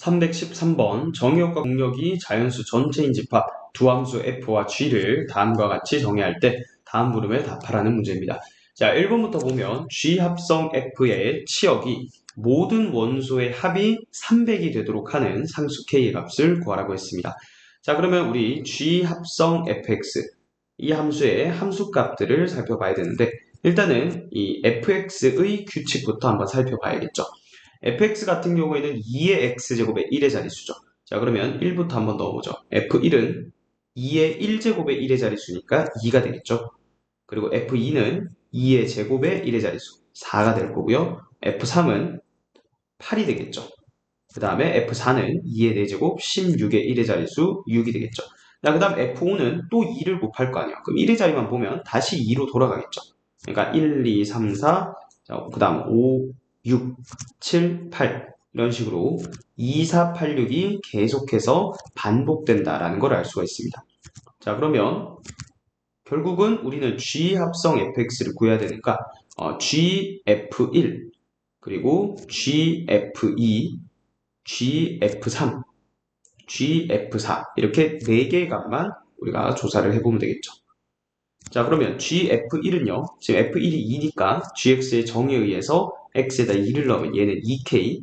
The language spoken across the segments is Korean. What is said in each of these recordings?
313번 정의역과 공역이 자연수 전체인 집합 두 함수 f와 g를 다음과 같이 정의할 때 다음 물음에 답하라는 문제입니다. 자, 1번부터 보면 g 합성 f의 치역이 모든 원소의 합이 300이 되도록 하는 상수 k의 값을 구하라고 했습니다. 자, 그러면 우리 g 합성 fx 이 함수의 함수값들을 살펴봐야 되는데 일단은 이 fx의 규칙부터 한번 살펴봐야겠죠. Fx 같은 경우에는 2의 x제곱의 1의 자릿수죠. 자 그러면 1부터 한 번 넣어보죠. f1은 2의 1제곱의 1의 자릿수니까 2가 되겠죠. 그리고 f2는 2의 제곱의 1의 자릿수 4가 될 거고요. f3은 8이 되겠죠. 그 다음에 f4는 2의 4제곱 16의 1의 자릿수 6이 되겠죠. 자, 그 다음 F5는 또 2를 곱할 거 아니야. 그럼 1의 자리만 보면 다시 2로 돌아가겠죠. 그러니까 1, 2, 3, 4, 그 다음 5, 6, 7, 8 이런 식으로 2, 4, 8, 6이 계속해서 반복된다라는 걸 알 수가 있습니다. 자 그러면 결국은 우리는 G 합성 fx를 구해야 되니까 어, GF1 그리고 GF2, GF3 GF4 이렇게 4개의 값만 우리가 조사를 해보면 되겠죠. 자 그러면 GF1은요. 지금 F1이 2니까 GX의 정의에 의해서 X에다 2를 넣으면 얘는 2K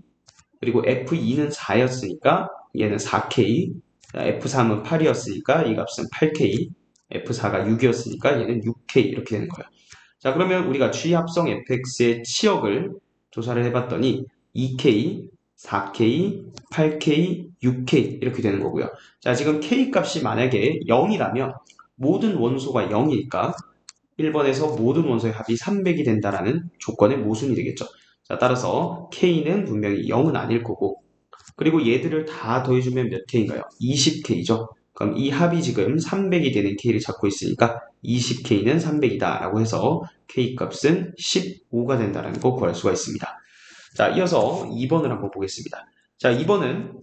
그리고 F2는 4였으니까 얘는 4K F3은 8이었으니까 이 값은 8K F4가 6이었으니까 얘는 6K 이렇게 되는 거예요. 자 그러면 우리가 G 합성 fx의 치역을 조사를 해봤더니 2K 4K, 8K, 6K 이렇게 되는 거고요. 자, 지금 K 값이 만약에 0이라면 모든 원소가 0이니까 1번에서 모든 원소의 합이 300이 된다라는 조건의 모순이 되겠죠. 자, 따라서 K는 분명히 0은 아닐 거고 그리고 얘들을 다 더해주면 몇 K인가요? 20K죠. 그럼 이 합이 지금 300이 되는 K를 찾고 있으니까 20K는 300이다 라고 해서 K 값은 15가 된다는 거 구할 수가 있습니다. 자, 이어서 2번을 한번 보겠습니다. 자, 2번은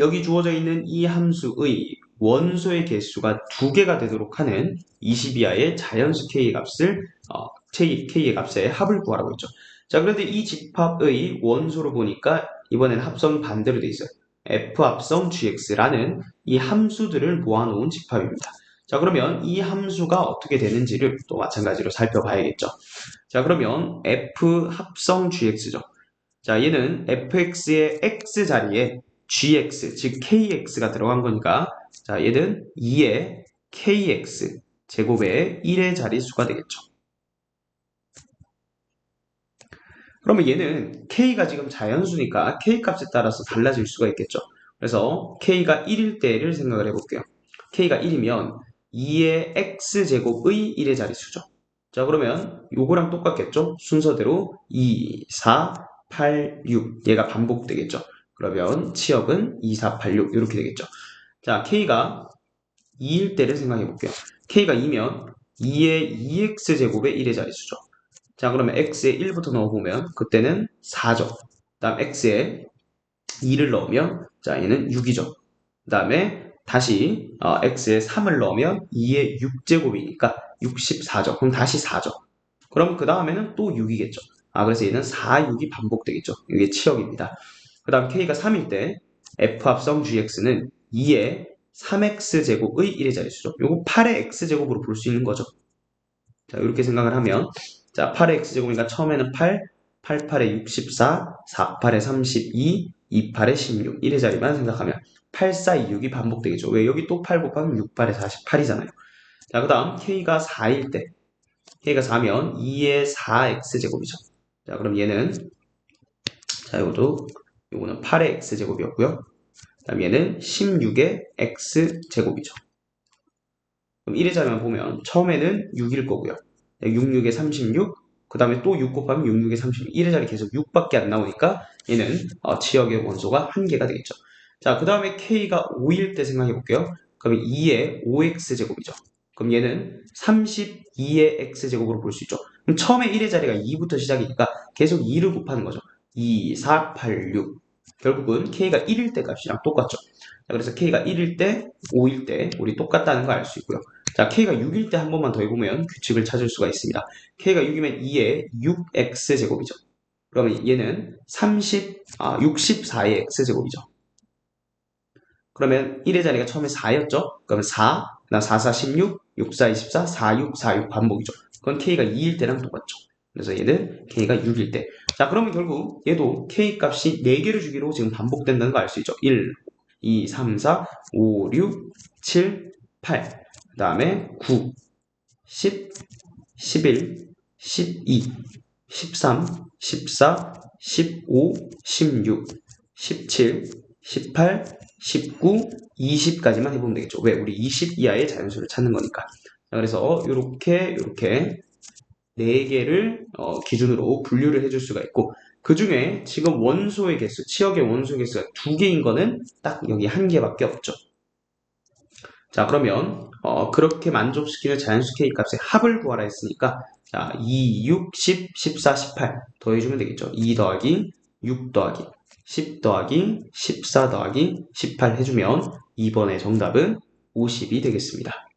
여기 주어져 있는 이 함수의 원소의 개수가 두 개가 되도록 하는 22하의 자연수 K의 값을 어, K의 값의 합을 구하라고 했죠. 자, 그런데 이 집합의 원소로 보니까 이번엔 합성 반대로 돼 있어요. F 합성 GX라는 이 함수들을 모아놓은 집합입니다. 자, 그러면 이 함수가 어떻게 되는지를 또 마찬가지로 살펴봐야겠죠. 자, 그러면 F 합성 GX죠. 자, 얘는 fx의 x 자리에 gx, 즉 kx가 들어간 거니까 자, 얘는 2의 kx 제곱의 1의 자리수가 되겠죠. 그러면 얘는 k가 지금 자연수니까 k 값에 따라서 달라질 수가 있겠죠. 그래서 k가 1일 때를 생각을 해볼게요. k가 1이면 2의 x제곱의 1의 자리수죠. 자 그러면 요거랑 똑같겠죠? 순서대로 2, 4, 8, 6 얘가 반복되겠죠. 그러면 치역은 2, 4, 8, 6 이렇게 되겠죠. 자, K가 2일 때를 생각해 볼게요. K가 2면 2의 2x제곱의 1의 자리수죠. 자, 그러면 x에 1부터 넣어보면 그때는 4죠. 그 다음 x에 2를 넣으면 자, 얘는 6이죠. 그 다음에 다시 어, x에 3을 넣으면 2의 6제곱이니까 64죠. 그럼 다시 4죠. 그럼 그 다음에는 또 6이겠죠. 아, 그래서 얘는 4, 6이 반복되겠죠. 이게 치역입니다. 그 다음 K가 3일 때 F 합성 GX는 2의 3X제곱의 1의 자릿수죠. 요거 8의 X제곱으로 볼 수 있는 거죠. 자, 이렇게 생각을 하면 자, 8의 X제곱이니까 처음에는 8, 8, 8에 64, 4, 8에 32, 2, 8에 16, 1의 자리만 생각하면 8, 4, 2, 6이 반복되겠죠. 왜? 여기 또 8 곱하면 6, 8에 48이잖아요. 자, 그 다음 K가 4일 때 K가 4면 2의 4X제곱이죠. 자, 그럼 얘는 자, 이것도 요거는 8의 x제곱이었고요. 그다음 얘는 16의 x제곱이죠. 그럼 1의 자리만 보면 처음에는 6일 거고요. 6, 6에 36, 그 다음에 또 6 곱하면 6, 6에 36. 1의 자리 계속 6밖에 안 나오니까 얘는 어, 지역의 원소가 한 개가 되겠죠. 자, 그 다음에 k가 5일 때 생각해 볼게요. 그러면 2의 5x제곱이죠. 그럼 얘는 32의 x제곱으로 볼 수 있죠. 그럼 처음에 1의 자리가 2부터 시작이니까 계속 2를 곱하는 거죠. 2, 4, 8, 6. 결국은 k가 1일 때 값이랑 똑같죠. 자, 그래서 k가 1일 때, 5일 때 우리 똑같다는 거알수 있고요. 자, k가 6일 때 한 번만 더 해보면 규칙을 찾을 수가 있습니다. k가 6이면 2의 6x제곱이죠. 그러면 얘는 30, 아, 64의 x제곱이죠. 그러면 1의 자리가 처음에 4였죠? 그러면 4, 나 4, 4, 16, 6, 4, 24, 4, 6, 4, 6 반복이죠. 그건 k가 2일 때랑 똑같죠. 그래서 얘는 k가 6일 때. 자, 그러면 결국 얘도 k 값이 4개를 주기로 지금 반복된다는 거 알 수 있죠. 1, 2, 3, 4, 5, 6, 7, 8. 그 다음에 9, 10, 11, 12, 13, 14, 15, 16, 17, 18, 19, 20까지만 해보면 되겠죠. 왜? 우리 20 이하의 자연수를 찾는 거니까. 자, 그래서 이렇게 이렇게 네 개를 어, 기준으로 분류를 해줄 수가 있고 그 중에 지금 원소의 개수, 치역의 원소의 개수가 두 개인 거는 딱 여기 한 개밖에 없죠. 자 그러면 어, 그렇게 만족시키는 자연수 k 값의 합을 구하라 했으니까 자 2, 6, 10, 14, 18 더해주면 되겠죠. 2 더하기 6 더하기 10 더하기 14 더하기 18 해주면 2번의 정답은 50이 되겠습니다.